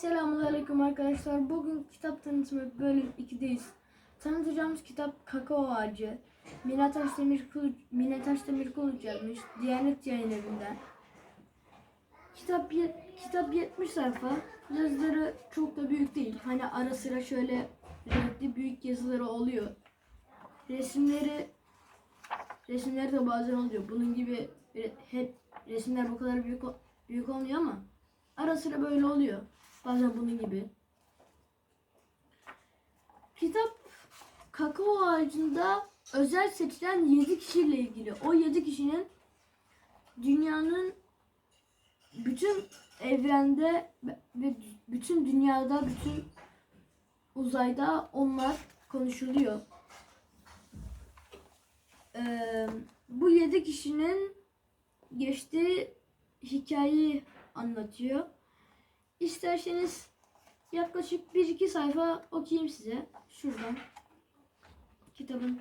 Selamünaleyküm arkadaşlar. Bugün kitap tanıtımı bölüm 2'deyiz. Tanıtacağımız kitap Kakao Ağacı. Minataş Demir Kılıç, Minataş Demir Kılıç yazmış. Diyanet Yayın Evi'nden. Kitap, kitap 70 sayfa. Yazıları çok da büyük değil. Hani ara sıra şöyle renkli büyük yazıları oluyor. Resimleri resimleri de bazen oluyor. Bunun gibi hep resimler bu kadar büyük büyük olmuyor ama Ara sıra böyle oluyor. Bazen bunun gibi. Kitap kakao ağacında özel seçilen 7 kişiyle ilgili. O 7 kişinin dünyanın bütün evrende ve bütün dünyada, bütün uzayda onlar konuşuluyor. Ee, bu 7 kişinin geçtiği hikayeyi anlatıyor. İsterseniz yaklaşık 1-2 sayfa okuyayım size. Şuradan. Kitabın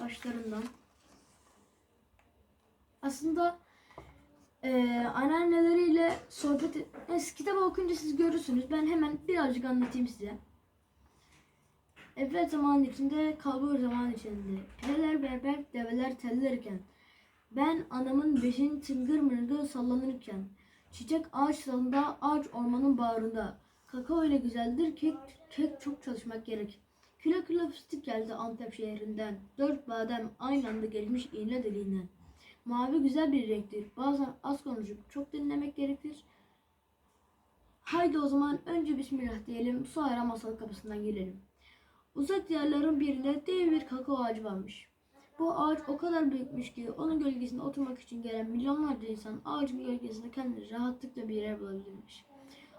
başlarından. Aslında eee anneanneleriyle sohbet et... Neyse, kitabı okuyunca siz görürsünüz. Ben hemen birazcık anlatayım size. Evvel zaman içinde, kalbur zaman içinde. Pireler berber, develer tellerken. Ben anamın beşin tıngır mırgır sallanırken, çiçek ağaç dalında, ağaç ormanın bağrında. Kakao öyle güzeldir, kek, kek çok çalışmak gerek. Küle küle fıstık geldi Antep şehrinden. Dört badem aynı anda gelmiş iğne deliğinden. Mavi güzel bir renktir. Bazen az konuşup çok dinlemek gerekir. Haydi o zaman önce Bismillah diyelim, sonra masal kapısından girelim. Uzak diyarların birinde dev bir kakao ağacı varmış. Bu ağaç o kadar büyükmüş ki onun gölgesinde oturmak için gelen milyonlarca insan ağacın gölgesinde kendini rahatlıkla bir yer bulabilirmiş.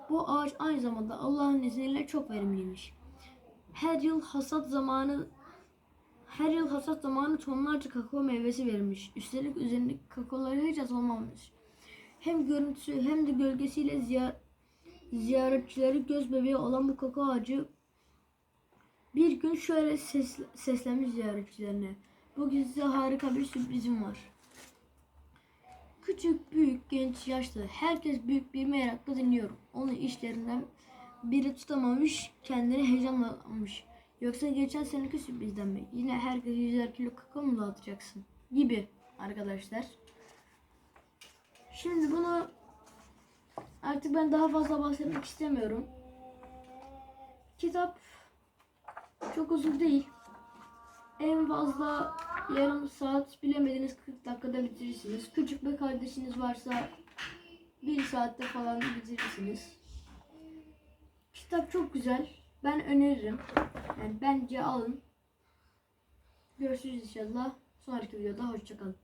Bu ağaç aynı zamanda Allah'ın izniyle çok verimliymiş. Her yıl hasat zamanı her yıl hasat zamanı tonlarca kakao meyvesi verilmiş. Üstelik üzerindeki kakaoları hiç azalmamış. Hem görüntüsü hem de gölgesiyle ziya- ziyaretçileri göz bebeği olan bu kakao ağacı bir gün şöyle ses, seslenmiş ziyaretçilerine. Bugün size harika bir sürprizim var. Küçük, büyük, genç, yaşlı herkes büyük bir merakla dinliyorum. Onun işlerinden biri tutamamış, kendini heyecanlanmış. Yoksa geçen seneki sürprizden mi? Yine herkese yüzer kilo kakao mu dağıtacaksın? Gibi arkadaşlar. Şimdi bunu artık ben daha fazla bahsetmek istemiyorum. Kitap çok uzun değil. En fazla yarım saat bilemediniz 40 dakikada bitirirsiniz. Küçük bir kardeşiniz varsa bir saatte falan bitirirsiniz. Kitap çok güzel. Ben öneririm. Yani bence alın. Görüşürüz inşallah. Sonraki videoda hoşçakalın.